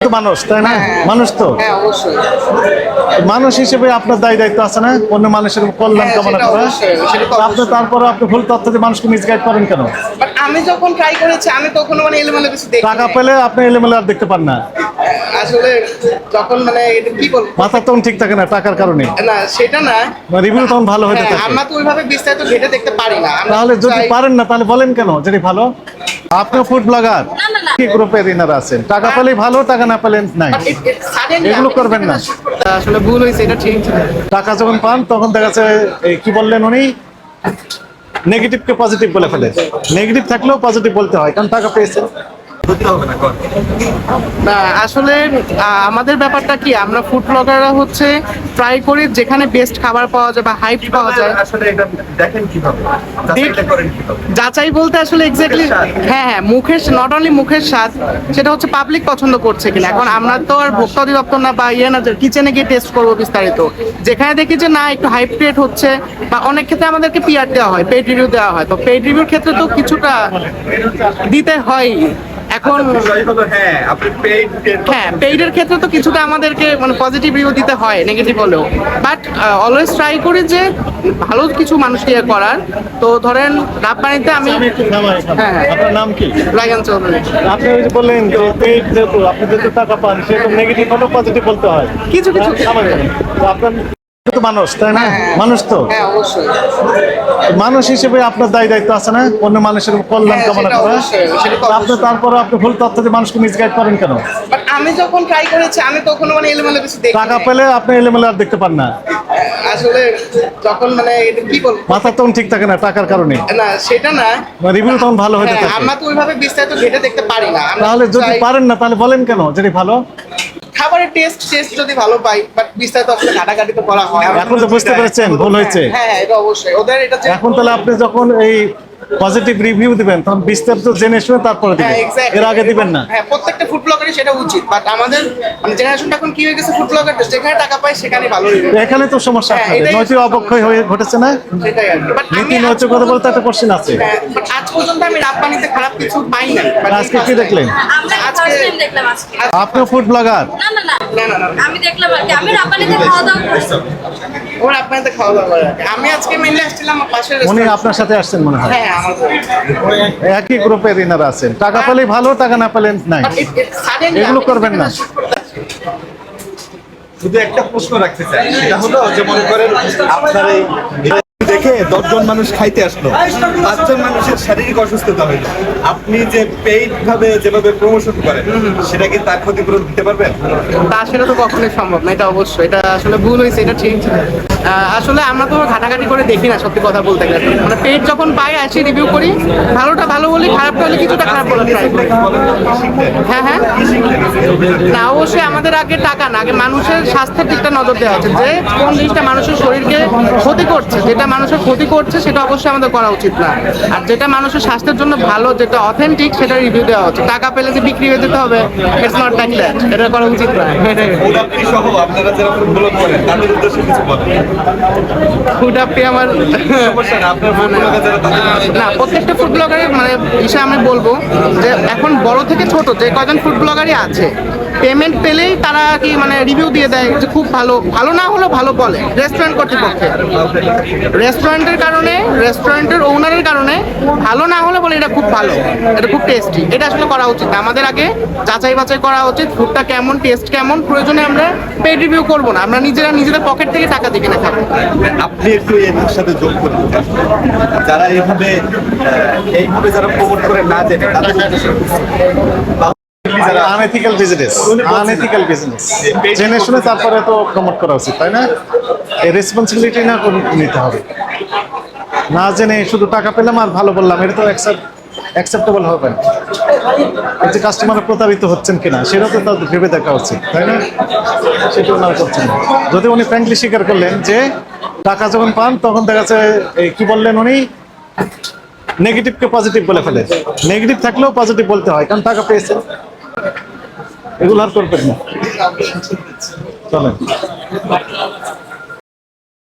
মানুষ তাই না? মানুষ তো। হ্যাঁ মানুষ হিসেবে আপনার দায় দায়িত্ব আছে না? অন্য মানুষের কল্যাণ হ্যাঁ, কামনা করা? আপনি তারপরে আপনি ভুল তথ্য দিয়ে মানুষকে মিসগাইড করেন কেন? আমি যখন ট্রাই করেছি আমি তখন মানে এলোমেলো কিছু দেখি টাকা পেলে আপনি এলেমেলে আর দেখতে পান না। আসলে যখন মানে এটা কি বলব? মাথা তখন ঠিক থাকে না টাকার কারণে। না সেটা না। রিভিউ তখন ভালো হতে হ্যাঁ, থাকে। আমরা তো ওইভাবে বিস্তারিত ঘেটে দেখতে পারি না। তাহলে যদি পারেন না তাহলে বলেন কেন? যেটি ভালো। আপনিও ফুড ব্লগার কি গ্রুপের ইনার আছেন? টাকা পেলেই ভালো টাকা না পেলেন নাই? এগুলো করবেন না। আসলে ভুল হয়েছে এটা ঠিক টাকা যখন পান তখন দেখা যাচ্ছে কি বললেন উনি? নেগেটিভকে পজিটিভ বলে ফেলে। নেগেটিভ থাকলেও পজিটিভ বলতে হয় কারণ টাকা পেয়েছেন। না আসলে আমাদের ব্যাপারটা কি আমরা ফুড ব্লগাররা হচ্ছে ট্রাই করি যেখানে বেস্ট খাবার পাওয়া যায় বা হাইপ পাওয়া যায়। আসলে এটা দেখেন কীভাবে যাচাই বলতে আসলে এক্স্যাক্টলি হ্যাঁ হ্যাঁ মুখের নট অনলি মুখের স্বাদ সেটা হচ্ছে পাবলিক পছন্দ করছে কিনা। এখন আমরা তো আর ভোক্তা অধিদপ্তর না বা ইয়ে না কিচেনে গিয়ে টেস্ট করব বিস্তারিত। যেখানে দেখি যে না একটু হাইপ ক্রিয়েট হচ্ছে বা অনেক ক্ষেত্রে আমাদেরকে পিআর দেওয়া হয় পেড রিভিউ দেওয়া হয়। তো পেড রিভিউর ক্ষেত্রে তো কিছুটা দিতে হয় এখন হ্যাঁ আপনি পেইড হ্যাঁ পেইডের ক্ষেত্রে তো কিছুটা আমাদেরকে মানে পজিটিভ রিভিউ দিতে হয় নেগেটিভ হলেও। বাট অলওয়েজ ট্রাই করি যে ভালো কিছু মানুষকে ইয়ে করার। তো ধরেন রাব্বানিতে আমি এখানে। হ্যাঁ, হ্যাঁ। আপনার নাম কি? রায়ান চৌধুরী। আপনি ওই যে বললেন যে পেড যেহেতু আপনি যেহেতু টাকা পান সেহেতু নেগেটিভ হলেও পজিটিভ বলতে হয়। কিছু কিছু। থামাই। আপনার তো মানুষ তাই না? হ্যাঁ। মানুষ তো। হ্যাঁ মানুষ হিসেবে আপনার দায় দায়িত্ব আছে না? অন্য মানুষের কল্যাণ হ্যাঁ, কামনা করা? আপনি। তারপরে আপনি ভুল তথ্য দিয়ে মানুষকে মিসগাইড করেন কেন? আমি যখন ট্রাই করেছি আমি তখন মানে এলোমেলো কিছু দেখি টাকা পেলে আপনি এলেমেলে আর দেখতে পান না। আসলে যখন মানে কি বলব? মাথা তখন ঠিক থাকে না টাকার কারণে। না সেটা না। রিভিউ তখন ভালো হতে থাকে। আমরা তো ওইভাবে বিস্তারিত ঘেটে দেখতে পারি না। তাহলে যদি পারেন না তাহলে বলেন কেন? যেটি ভালো? খাবারের টেস্ট টেস্ট যদি ভালো পাই বাট বিস্তারিত আসলে ঘাটাঘাটি তো করা হয়। এখন তো বুঝতে পেরেছেন ভুল হয়েছে। হ্যাঁ হ্যাঁ, এটা অবশ্যই। ওদের এটা এখন তাহলে আপনি যখন এই পজিটিভ রিভিউ দিবেন তখন বিস্তারিত জেনে শুনে তারপরে হ্যাঁ দিবেন এর আগে দিবেন না। হ্যাঁ প্রত্যেকটা ফুড ব্লগারই সেটা উচিত বাট আমাদের মানে জেনারেশনটা এখন কি হয়ে গেছে ফুড ব্লগার যেখানে টাকা পায় সেখানে ভালো রিভিউ এখানে তো সমস্যা হ্যাঁ, আপনাদের। নৈতিক অবক্ষয় হয়ে ঘটেছে না? সেটাই আর কি। বাট নীতি আমি নৈতিকতা বলতে একটা কোশ্চেন আছে। হ্যাঁ, but আজ পর্যন্ত আমি খারাপ কিছু পাই নাই। আজকে কি দেখলেন? ফুড ব্লগার না না না। না না না। আমি দেখলাম আর কি। আমি রাপানিতে খাওয়া দাওয়া করছি ওরা আপনাদের খাওয়া দাওয়া করে আমি আজকে মেনলি আসছিলাম আমার পাশের উনি আপনার সাথে আসছেন মনে হয়? হ্যাঁ একই গ্রুপের ইনার আছেন। টাকা পেলেই ভালো টাকা না পেলেন নাই। এগুলো করবেন না। শুধু একটা প্রশ্ন রাখতে চাই। সেটা হলো যে মনে করেন আপনার এই দেখে দশজন মানুষ খাইতে আসলো। পাঁচজন মানুষের শারীরিক অসুস্থতা হইল। আপনি যে পেইড ভাবে যেভাবে প্রমোশন করেন সেটা কি তার ক্ষতিপূরণ দিতে পারবেন? তা সেটা তো কখনোই সম্ভব না এটা অবশ্যই। এটা আসলে ভুল হয়েছে এটা ঠিক। আসলে আমরা তো ঘাটাঘাটি করে দেখি না সত্যি কথা বলতে গেলে। মানে পেট যখন পাই আসি রিভিউ করি ভালোটা ভালো বলি খারাপটা হলে কিছুটা খারাপ বলে হ্যাঁ হ্যাঁ। না অবশ্যই আমাদের আগে টাকা না আগে মানুষের স্বাস্থ্যের দিকটা নজর দেওয়া হচ্ছে যে কোন জিনিসটা মানুষের শরীরকে ক্ষতি করছে যেটা মানুষের ক্ষতি করছে সেটা অবশ্যই আমাদের করা উচিত না। আর যেটা মানুষের স্বাস্থ্যের জন্য ভালো যেটা অথেন্টিক সেটা রিভিউ দেওয়া হচ্ছে টাকা পেলে যে বিক্রি হয়ে যেতে হবে ইটস নট লাইক দ্যাট এটা করা উচিত না। আপনারা যারা ফুটবল করেন তাদের উদ্দেশ্যে কিছু বলেন। ফুড আপনি আমার না প্রত্যেকটা ফুড ব্লগারের মানে বিষয়ে আমি বলব যে এখন বড় থেকে ছোট যে কজন ফুড ব্লগারই আছে পেমেন্ট পেলেই তারা কি মানে রিভিউ দিয়ে দেয় যে খুব ভালো ভালো না হলেও ভালো বলে রেস্টুরেন্ট কর্তৃপক্ষে। রেস্টুরেন্টের কারণে রেস্টুরেন্টের ওনারের কারণে ভালো না হলে বলে এটা খুব ভালো, এটা খুব টেস্টি এটা আসলে করা উচিত আমাদের আগে যাচাই বাছাই করা উচিত ফুডটা কেমন টেস্ট কেমন, প্রয়োজনে আমরা পেড রিভিউ করব না। আমরা নিজেরা নিজেদের পকেট থেকে টাকা দিয়ে কিনে খাব। আপনি একটু এর সাথে যোগ করতে যারা এইভাবে এইভাবে যারা প্রমোট করে না জেনে, তাদের আনএথিক্যাল বিজনেস আনএথিক্যাল বিজনেস জেনে শুনে তারপরে তো প্রমোট করা উচিত তাই না? এই রেসপন্সিবিলিটি না নিতে হবে। না জেনে শুধু টাকা পেলাম আর ভালো বললাম এটা তো অ্যাকসেপ্ট অ্যাকসেপ্টেবল হবে না। যে কাস্টমার প্রতারিত হচ্ছেন কিনা সেটা তো তাদের ভেবে দেখা উচিত তাই না? সেটা ওনারা করছেন। না যদি উনি ফ্র্যাঙ্কলি স্বীকার করলেন যে টাকা যখন পান তখন দেখা যাচ্ছে এই কি বললেন উনি? নেগেটিভকে পজিটিভ বলে ফেলে। নেগেটিভ থাকলেও পজিটিভ বলতে হয় কারণ টাকা পেয়েছেন। এগুলো আর করবেন না। চলেন।